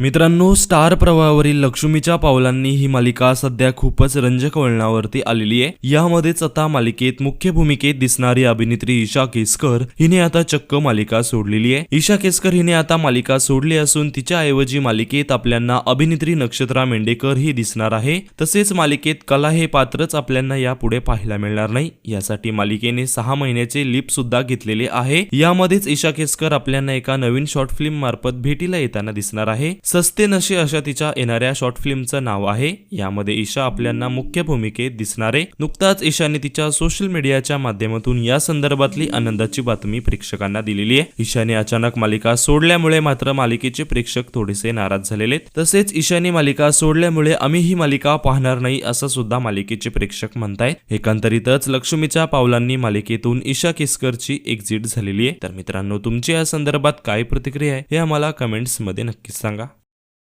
मित्रांनो स्टार प्रवाहावरील लक्ष्मीच्या पावलांनी ही मालिका सध्या खूपच रंजक वळणावरती आलेली आहे. यामध्येच आता मालिकेत मुख्य भूमिकेत दिसणारी अभिनेत्री ईशा केसकर हिने आता चक्क मालिका सोडलेली आहे. ईशा केसकर हिने आता मालिका सोडली असून तिच्या ऐवजी मालिकेत आपल्यांना अभिनेत्री नक्षत्रा मेंढेकर ही दिसणार आहे. तसेच मालिकेत कला हे पात्रच आपल्यांना यापुढे पाहायला मिळणार नाही. यासाठी मालिकेने सहा महिन्याचे लिप सुद्धा घेतलेले आहे. यामध्येच ईशा केसकर आपल्यांना एका नवीन शॉर्ट फिल्म मार्फत भेटीला येताना दिसणार आहे. सस्ते नशे अशा तिच्या येणाऱ्या शॉर्ट फिल्मचं नाव आहे. यामध्ये ईशा आपल्यांना मुख्य भूमिकेत दिसणारे. नुकताच ईशाने तिच्या सोशल मीडियाच्या माध्यमातून या संदर्भातली आनंदाची बातमी प्रेक्षकांना दिलेली आहे. ईशाने अचानक मालिका सोडल्यामुळे मात्र मालिकेचे प्रेक्षक थोडेसे नाराज झालेले तसेच ईशाने मालिका सोडल्यामुळे आम्ही ही मालिका पाहणार नाही असं सुद्धा मालिकेचे प्रेक्षक म्हणतायत. एकंदरीतच लक्ष्मीच्या पावलांनी मालिकेतून ईशा केसकरची एक्झिट झालेली आहे. तर मित्रांनो तुमची या संदर्भात काय प्रतिक्रिया आहे हे आम्हाला कमेंट्समध्ये नक्कीच सांगा.